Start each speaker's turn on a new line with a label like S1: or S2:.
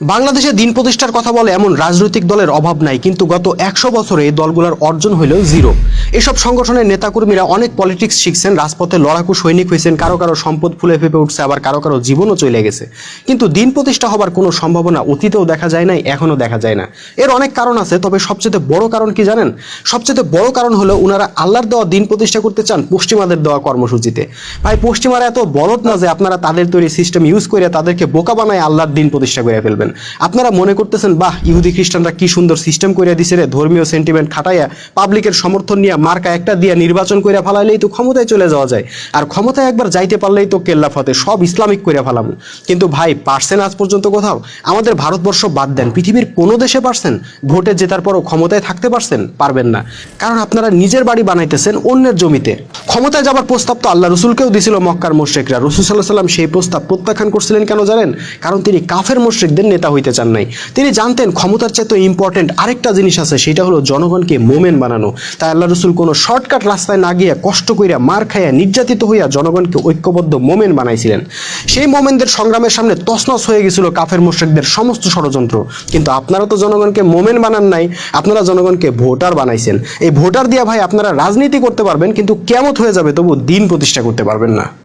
S1: বাংলাদেশে দিন প্রতিষ্ঠার কথা বলে এমন রাজনৈতিক দলের অভাব নাই, কিন্তু গত একশো বছরে এই দলগুলোর অর্জন হইল জিরো। এসব সংগঠনের নেতাকর্মীরা অনেক পলিটিক্স শিখছেন, রাজপথে লড়াকু সৈনিক হয়েছেন, কারও কারও সম্পদ ফুলে ফেপে উঠছে, আবার কারও কারও জীবনও চলে গেছে। কিন্তু দিন প্রতিষ্ঠা হবার কোনো সম্ভাবনা অতীতেও দেখা যায় নাই, এখনও দেখা যায় না। এর অনেক কারণ আছে, তবে সবচেয়ে বড় কারণ কি জানেন? সবচেয়ে বড় কারণ হলো ওনারা আল্লাহর দেওয়া দিন প্রতিষ্ঠা করতে চান পশ্চিমাদের দেওয়া কর্মসূচিতে। ভাই, পশ্চিমারা এত বলদ না যে আপনারা তাদের তৈরি সিস্টেম ইউজ করে তাদেরকে বোকা বানায় আল্লাহর দিন প্রতিষ্ঠা করে ফেলবেন। আপনারা মনে করতেছেন, বাহ, ইহুদি খ্রিস্টানরা কি সুন্দর সিস্টেম করে দিছে রে, ধর্মীয় সেন্টিমেন্ট খাটাইয়া পাবলিকের সমর্থন নিয়ে মার্কা একটা দিয়া নির্বাচন করে ফেলাইলেই তো ক্ষমতায় চলে যাওয়া যায়। আর ক্ষমতায় একবার যাইতে পারলেই তো কেল্লা ফতে, সব ইসলামিক করে ফেলাম। কিন্তু ভাই, পারছেন আজ পর্যন্ত কোথাও? আমাদের ভারতবর্ষ বাদ দেন, পৃথিবীর কোনো দেশে পারছেন? ভোটে জেতার পরও ক্ষমতায় থাকতে পারছেন? পারবেন না। কারণ আপনারা নিজের বাড়ি বানাইতেছেন অন্যের জমিতে। ক্ষমতায় যাবার প্রস্তাব তো আল্লাহ রসুলকেও দিছিল মক্কার মোশ্রেকরা। রসুল সাল্লাহ সাল্লাম সেই প্রস্তাব প্রত্যাখ্যান করছিলেন কেন জানেন? কারণ তিনি কাফের মোশ্রেকদের নেতা হইতে চান নাই। তিনি জানতেন ক্ষমতার চেয়ে তো ইম্পর্টেন্ট আরেকটা জিনিস আছে, সেটা হলো জনগণকে মোমেন বানানো। তাই আল্লাহ রসুল কোনো শর্টকাট রাস্তায় না গিয়ে কষ্ট কইরা মার খাইয়া নির্যাতিত হইয়া জনগণকে ঐক্যবদ্ধ মোমেন বানাইছিলেন। সেই মোমেনদের সংগ্রামের সামনে তছনছ হয়ে গেছিল কাফের মোশ্রেকদের সমস্ত ষড়যন্ত্র। কিন্তু আপনারা তো জনগণকে মোমেন বানান নাই, আপনারা জনগণকে ভোটার বানাইছেন। এই ভোটার দিয়া ভাই আপনারা রাজনীতি করতে পারবেন, কিন্তু কেমত হয়ে যাবে, তবু দিন প্রতিষ্ঠা করতে পারবেন না।